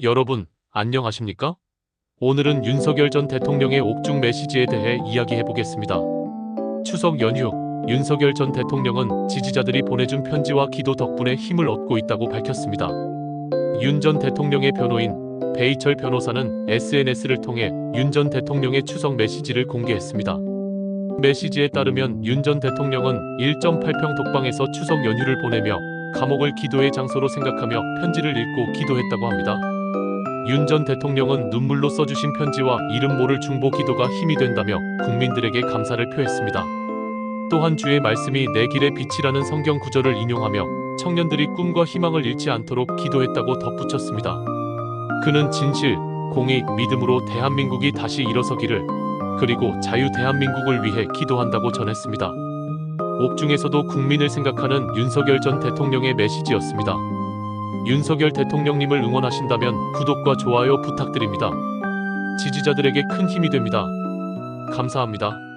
여러분, 안녕하십니까? 오늘은 윤석열 전 대통령의 옥중 메시지에 대해 이야기해 보겠습니다. 추석 연휴, 윤석열 전 대통령은 지지자들이 보내준 편지와 기도 덕분에 힘을 얻고 있다고 밝혔습니다. 윤 전 대통령의 변호인 배이철 변호사는 SNS를 통해 윤 전 대통령의 추석 메시지를 공개했습니다. 메시지에 따르면 윤 전 대통령은 1.8평 독방에서 추석 연휴를 보내며 감옥을 기도의 장소로 생각하며 편지를 읽고 기도했다고 합니다. 윤 전 대통령은 눈물로 써주신 편지와 이름 모를 중보 기도가 힘이 된다며 국민들에게 감사를 표했습니다. 또한 주의 말씀이 내 길의 빛이라는 성경 구절을 인용하며 청년들이 꿈과 희망을 잃지 않도록 기도했다고 덧붙였습니다. 그는 진실, 공의, 믿음으로 대한민국이 다시 일어서기를 그리고 자유 대한민국을 위해 기도한다고 전했습니다. 옥중에서도 국민을 생각하는 윤석열 전 대통령의 메시지였습니다. 윤석열 대통령님을 응원하신다면 구독과 좋아요 부탁드립니다. 지지자들에게 큰 힘이 됩니다. 감사합니다.